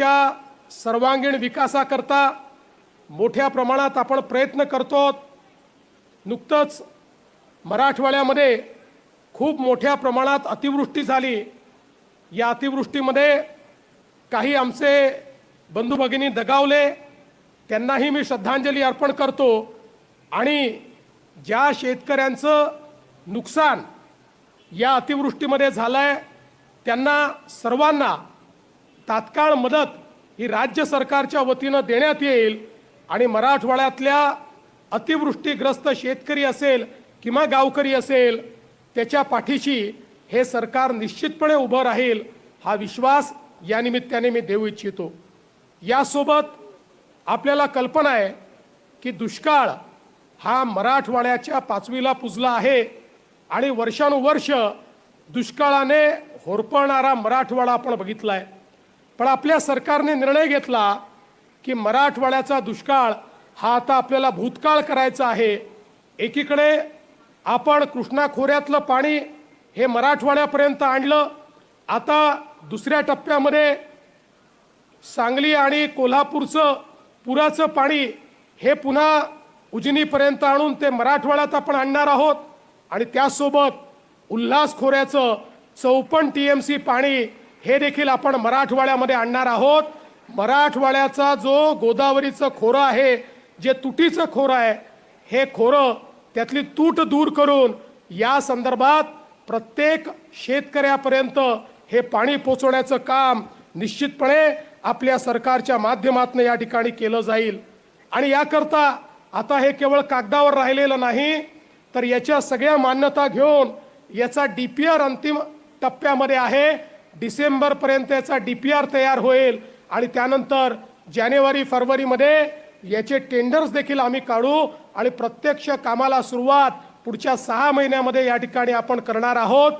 मराठवाड्याच्या सर्वांगीण विकासाकरता मोठ्या प्रमाणात आपण प्रयत्न करतो. नुकतंच मराठवाड्यामध्ये खूप मोठ्या प्रमाणात अतिवृष्टी झाली. या अतिवृष्टीमध्ये काही आमचे बंधू भगिनी दगावले. त्यांनाही मी श्रद्धांजली अर्पण करतो. आणि ज्या शेतकऱ्यांचं नुकसान या अतिवृष्टीमध्ये झालं आहे त्यांना सर्वांना तात्काळ मदत ही राज्य सरकारच्या वतीनं देण्यात येईल आणि मराठवाड्यातल्या अतिवृष्टीग्रस्त शेतकरी असेल किंवा गावकरी असेल त्याच्या पाठीशी हे सरकार निश्चितपणे उभं राहील हा विश्वास या निमित्ताने मी देऊ इच्छितो. यासोबत आपल्याला कल्पना आहे की दुष्काळ हा मराठवाड्याच्या पाचवीला पुजला आहे आणि वर्षानुवर्ष दुष्काळाने होरपळणारा मराठवाडा आपण बघितला आहे पण आपल्या सरकारने निर्णय घेतला की मराठवाड्याचा दुष्काळ हा आता आपल्याला भूतकाळ करायचा आहे. एकीकडे आपण कृष्णा खोऱ्यातलं पाणी हे मराठवाड्यापर्यंत आणलं. आता दुसऱ्या टप्प्यामध्ये सांगली आणि कोल्हापूरचं पुराचं पाणी हे पुन्हा उजनीपर्यंत आणून ते मराठवाड्यात आपण आणणार आहोत. आणि त्यासोबत उल्हास खोऱ्याचं चौपन्न टी एम सी पाणी हे देखील आपण मराठवाड्यामध्ये आणणार आहोत. मराठवाड्याचा जो गोदावरीचं खोरं आहे जे तुटीचं खोरं आहे हे खोरं त्यातली तूट दूर करून या संदर्भात प्रत्येक शेतकऱ्यापर्यंत हे पाणी पोचवण्याचं काम निश्चितपणे आपल्या सरकारच्या माध्यमातून या ठिकाणी केलं जाईल. आणि याकरता आता हे केवळ कागदावर राहिलेलं नाही तर याच्या सगळ्या मान्यता घेऊन याचा डी पी आर अंतिम टप्प्यामध्ये आहे. डिसेंबरपर्यंत याचा डी पी आर तयार होईल आणि त्यानंतर जानेवारी फरवरीमध्ये याचे टेंडर्स देखील आम्ही काढू आणि प्रत्यक्ष कामाला सुरुवात पुढच्या सहा महिन्यामध्ये या ठिकाणी आपण करणार आहोत.